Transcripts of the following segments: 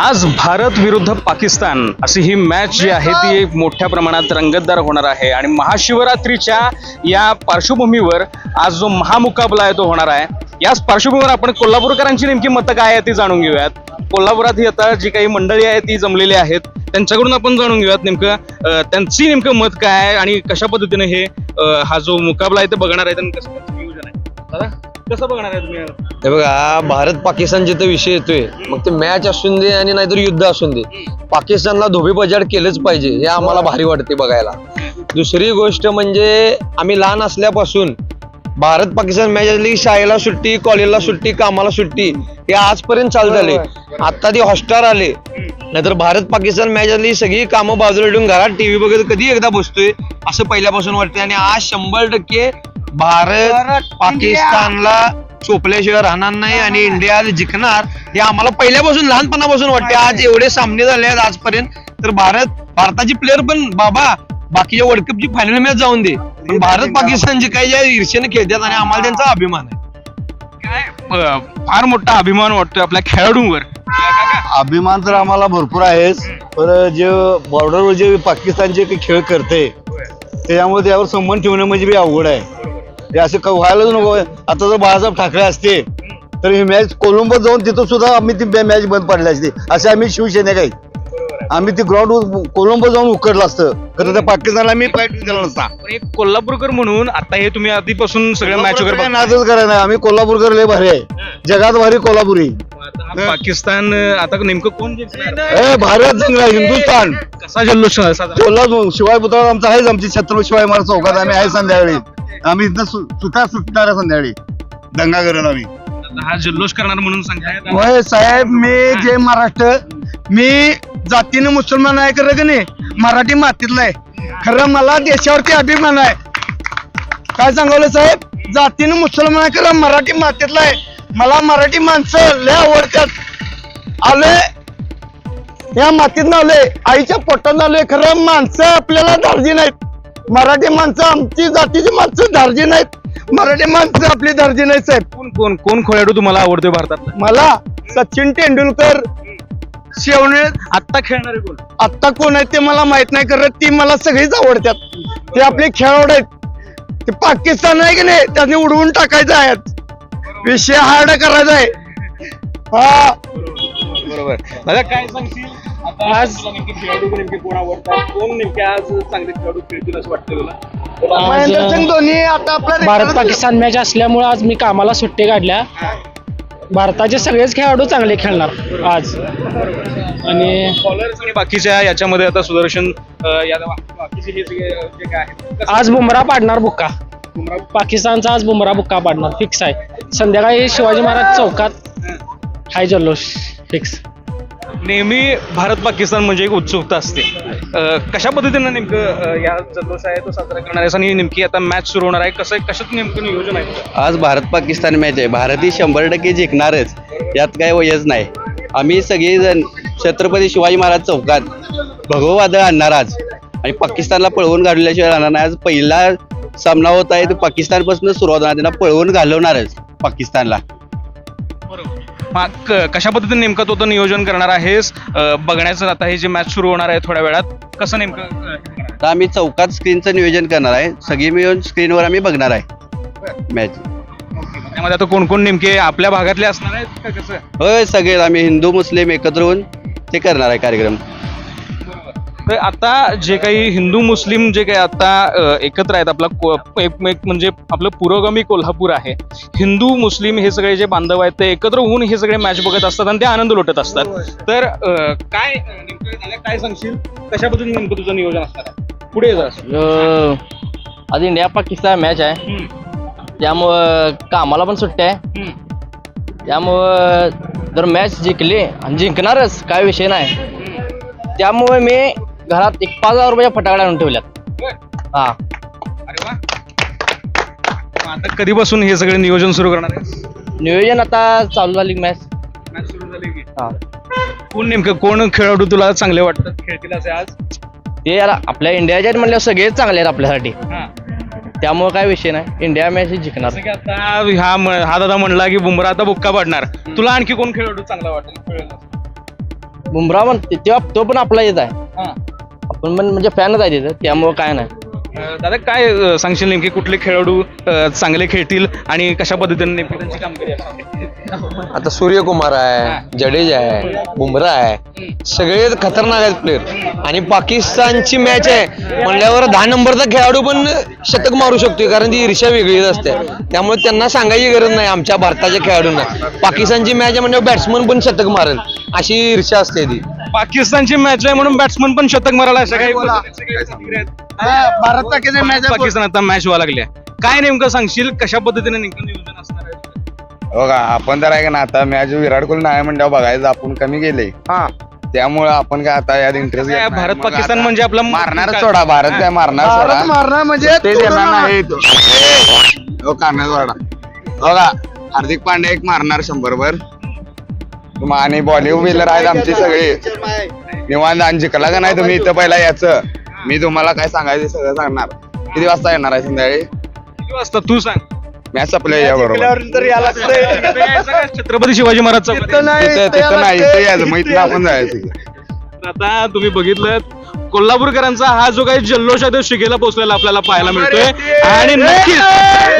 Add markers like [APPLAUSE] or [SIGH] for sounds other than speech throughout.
आज भारत विरुद्ध पाकिस्तान अशी ही मॅच जी आहे ती एक मोठ्या प्रमाणात रंगतदार होणार आहे. आणि महाशिवरात्रीच्या या पार्श्वभूमीवर आज जो महामुकाबला आहे तो होणार आहे. याच पार्श्वभूमीवर आपण कोल्हापूरकरांची नेमकी मतं काय आहे ती जाणून घेऊयात. कोल्हापुरात ही आता जी काही मंडळी आहे ती जमलेली आहेत. त्यांच्याकडून आपण जाणून घेऊयात नेमकं त्यांची नेमकं मत काय आहे आणि कशा पद्धतीने हे हा जो मुकाबला आहे ते बघणार आहे आणि कसं नियोजन आहे. कसं बघणार आहे तुम्ही हे बघा भारत पाकिस्तान जिथं विषय येतोय मग ते मॅच असून दे आणि नाहीतर युद्ध असून दे. पाकिस्तानला धोबी बजाड केलंच पाहिजे हे आम्हाला भारी वाटते बघायला. दुसरी गोष्ट म्हणजे आम्ही लहान असल्यापासून भारत पाकिस्तान मॅच असली की शाळेला सुट्टी कॉलेजला सुट्टी कामाला सुट्टी हे आजपर्यंत चालू झाले. आता ती हॉटस्टार आले. नाहीतर भारत पाकिस्तान मॅच असली सगळी कामं बाजूला ठेवून घरात टीव्ही बघत कधी एकदा बसतोय असं पहिल्यापासून वाटतंय. आणि आज शंभर टक्के भारत पाकिस्तानला चोपल्याशिवाय राहणार नाही आणि इंडिया जिंकणार हे आम्हाला पहिल्यापासून लहानपणापासून वाटते. आज एवढे सामने झाले आहेत आजपर्यंत. तर भारत भारताची प्लेअर पण बाबा बाकीच्या वर्ल्ड कपची फायनल मॅच जाऊन दे. भारत पाकिस्तान जिंकायच्या ईर्षेने खेळतात आणि आम्हाला त्यांचा अभिमान आहे. काय फार मोठा अभिमान वाटतोय आपल्या खेळाडूंवर. अभिमान तर आम्हाला भरपूर आहेच. पण जे बॉर्डरवर जे पाकिस्तानचे काही खेळ करते त्याच्यामुळे त्यावर संबंध ठेवणं म्हणजे बी अवघड आहे. हे असं क- व्हायलाच नको. आता जर बाळासाहेब ठाकरे असते तर ही मॅच कोलंबो जाऊन तिथं सुद्धा आम्ही ती मॅच बंद पडली असती. असे आम्ही शिवसेना काही. आम्ही ती ग्राउंड कोलंबो जाऊन उकडलं असतं. खरं त्या पाकिस्तानला आम्ही फाईट दिला नसता. पण एक कोल्हापूरकर म्हणून आता हे तुम्ही आधीपासून सगळ्या मॅच वगैरे बघताय. नादच करायला नाही. आम्ही कोल्हापूरकर लय भारी आहे. जगात भारी कोल्हापुरी. आता हा पाकिस्तान अं, आता नेमकं कोण जिंकणार? ए भारत जिंकला हिंदुस्थान. कसा जल्लोष साजरा कोल्हापूर शिवाय पुतळा आमचा आहेच आमची छत्रपती शिवाय महाराज चौकात आम्ही आहे संध्याकाळी. आम्ही इथं सु- सुद्धा सुटणार आहे संध्याकाळी. दंगा करेल आम्ही. हा जल्लोष करणार म्हणून सांगताय होय साहेब मी जय महाराष्ट्र मी जातीने मुसलमान आहे खरं का नाही? मराठी मातीतला आहे. खरं मला देशावरती अभिमान आहे. काय सांगवलं साहेब? जातीने मुसलमान आहे खरं मराठी मातीतला आहे. मला मराठी माणसं लय आवडतात. आलोय. या मातीत आलोय. आईच्या पोटात आलोय. खरं माणसं आपल्याला धारजी नाहीत. मराठी माणसं आमची जातीची माणसं धारजी नाहीत. मराठी माणसं आपली धारजी नाहीत साहेब. कोण कोण कोण खेळाडू तुम्हाला आवडतोय भारतात? मला सचिन तेंडुलकर शेवणे आत्ता खेळणारे कोण? आत्ता कोण आहे ते मला माहीत नाही करत ती मला सगळीच आवडतात. ते आपले खेळाडू आहेत. ते पाकिस्तान आहे की नाही त्यांनी उडवून टाकायचं आहे. विषय हार्ड करायचा आहे. हा. बरोबर. दादा काय सांगशील? आज नेमके खेळाडू नेमके कोण आवडतात कोण नेमके आज चांगले खेळाडू खेळतील असं वाटतं तुला? महेंद्र सिंग धोनी आता आपला भारत पाकिस्तान मॅच असल्यामुळे आज मी कामाला सुट्टी काढल्या. भारताचे सगळेच खेळाडू चांगले खेळणार आज. आणि बॉलर्स आणि बाकीच्या याच्यामध्ये आता सुदर्शन अं, यादव बाकीचे हे सगळे अं, जे काय आहेत कसं- आज बुमरा पाडणार बुक्का. बुमराह? पाकिस्तानचा आज बुमरा बुक्का पाडणार फिक्स आहे. संध्याकाळी शिवाजी महाराज चौकात. हाय जल्लोष फिक्स नेहमी भारत पाकिस्तान म्हणजे एक उत्सुकता असते. कशा पद्धतीनं नेमकं या जल्लोष आहे तो साजरा करणार आहे? आणि नेमकी आता मॅच सुरू होणार आहे. कसं कशात नेमकं नियोजन आहे? आज भारत पाकिस्तान मॅच आहे. भारत ही शंभर टक्के जिंकणारच. यात काय वयच नाही. आम्ही सगळेजण छत्रपती शिवाजी महाराज चौकात भगववादळ आणणार आज. आणि पाकिस्तानला पळवून घालवल्याशिवाय राहणार नाही. आज पहिला सामना होत आहे. तो पाकिस्तानपासून सुरुवात होणार. त्यांना पळवून घालवणारच पाकिस्तानला. क- कशा पद्धतीने नेमकं तो तो नियोजन करणार आहेस? अं, बघण्याचं आता हे जे मॅच सुरू होणार आहे थोड्या वेळात कसं नेमकं अं, करणार आहे? तर आम्ही चौकात स्क्रीनचं नियोजन करणार आहे. सगळी मिळून स्क्रीनवर आम्ही बघणार आहे. मॅच त्यामध्ये आता कोण कोण नेमके आपल्या भागातले असणार आहेत का कसं? होय सगळे आम्ही हिंदू मुस्लिम एकत्र होऊन ते करणार आहे कार्यक्रम. तर आता जे काही हिंदू मुस्लिम जे काही आता एकत्र आहेत आपला को- एक एक म्हणजे आपलं पुरोगामी कोल्हापूर आहे. हिंदू मुस्लिम हे सगळे जे बांधव आहेत ते एकत्र होऊन हे सगळे मॅच बघत असतात आणि ते आनंद लुटत असतात. तर काय काय सांगशील? कशा पद्धतीने नेमकं तुझं नियोजन असणार आहे? पुढे जरा. आज इंडिया पाकिस्तान मॅच आहे. त्यामुळं कामाला पण सुट्टी आहे. त्यामुळं जर मॅच जिंकली आणि जिंकणारच काय विषय नाही. त्यामुळे मी घरात एक पाच हजार रुपयाच्या फटाकड्या आणून ठेवल्यात. हा. अरे वा. मग आता कधीपासून हे सगळे नियोजन सुरू करणार आहे नियोजन आता चालू झाली मॅच. मॅच सुरू झाली की. हा. कोण नेमकं कोण खेळाडू तुला चांगले वाटतात खेळतील असे आज? ते याला आपल्या इंडियाच्या म्हणलं सगळेच चांगले आहेत आपल्यासाठी. हा. त्यामुळे काय विषय नाही. इंडिया मॅच जिंकणार. जसं की आता हा म- हा दादा म्हणला की बुमरा आता बुक्का पाडणार. तुला आणखी कोण खेळाडू चांगला वाटेल? खेळेल? बुमरा म्हणते तेव्हा तो पण आपला येत आहे. पण म्हणजे फॅनच आहे तिथं त्यामुळं काय नाही. दादा काय सांगशील नेमके कुठले खेळाडू चांगले खेळतील आणि कशा पद्धतीने नेमकी त्यांची कामगिरी असेल? आता सूर्यकुमार आहे जडेजा आहे बुमरा आहे. सगळे खतरनाक आहेत प्लेअर आणि पाकिस्तानची मॅच आहे. म्हणल्यावर दहा नंबरचा खेळाडू पण शतक मारू शकतोय कारण ती ईर्ष्या वेगळीच असते. त्यामुळे त्यांना सांगायची गरज नाही आमच्या भारताच्या खेळाडूंना. पाकिस्तानची मॅच आहे म्हणजे बॅट्समन पण शतक मारेल. अशी ईर्ष्या असते ती. पाकिस्तानची मॅच आहे म्हणून बॅट्समन पण शतक मारायला अशा काही? भारत पाकिस्तान मॅच पाकिस्तान आता मॅच व्हायला लागल्या. काय नेमकं सांगशील? कशा पद्धतीने नेमकं नियोजन असणार आहे? बघा आपण तर आहे का ना आता मॅच विराट कोहली नाही म्हणल्यावर बघायचं आपण कमी गेले हा. त्यामुळे आपण काय आता यात इंटरेस्ट काय भारत पाकिस्तान म्हणजे आपला मारणार सोडा भारत काय मारणार भारत सोडा. मारणार म्हणजे ते तोडून देणार मारणार. नाही. तो. हो काढणार सोडा बघा हार्दिक पांड्या एक मारणार शंभर वर तुम- आणि बॉलिवूड बिलर आहेत आमची सगळी. निवांत आणि जिंकला का नाही तुम्ही इथं पहिला याचं? मी तुम्हाला काय सांगायचं सगळं सांगणार. किती वाजता येणार आहे संध्याकाळी? किती वाजता? तू सांग. मॅच आपल्या या बरोबर. जिंकल्यावर तर यायला लागतंय. इथं यायचं का? छत्रपती शिवाजी महाराज नाही, तिथं इथं तिथं यायला नाही लागतंय. इथं यायचं मग इथं आपण जायचं [LAUGHS] आता तुम्ही बघितलं कोल्हापूरकरांचा हा जो काही जल्लोष आहे तो शिगेला पोहोचलेला आपल्याला पाहायला मिळतोय. आणि नक्कीच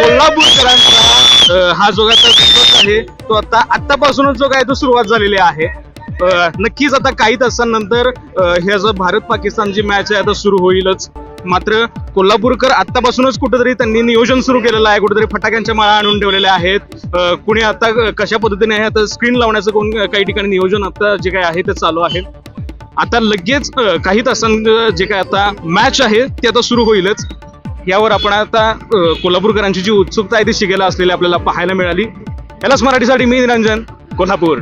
कोल्हापूरकरांचा अं, हा जो काही जल्लोष आहे तो आता आतापासूनच जो काय तो सुरुवात झालेली आहे. नक्कीच आता काही तासांनंतर अं, हे जो भारत पाकिस्तानची मॅच आहे आता सुरू होईलच. मात्र कोल्हापूरकर आतापासूनच कुठेतरी त्यांनी नियोजन सुरू केलेलं आहे. कुठेतरी फटाक्यांच्या माळा आणून ठेवलेल्या आहेत. कुणी आता कशा पद्धतीने आहे आता स्क्रीन लावण्याचं कोण काही ठिकाणी नियोजन आता जे काही आहे ते चालू आहे. आता लगेच काही तासां जे काय आता मॅच आहे ती आता सुरू होईलच. यावर आपण आता कोल्हापूरकरांची जी उत्सुकता आहे ती शिकायला असलेली आपल्याला पाहायला मिळाली. यालाच मराठीसाठी मी निरंजन कोल्हापूर.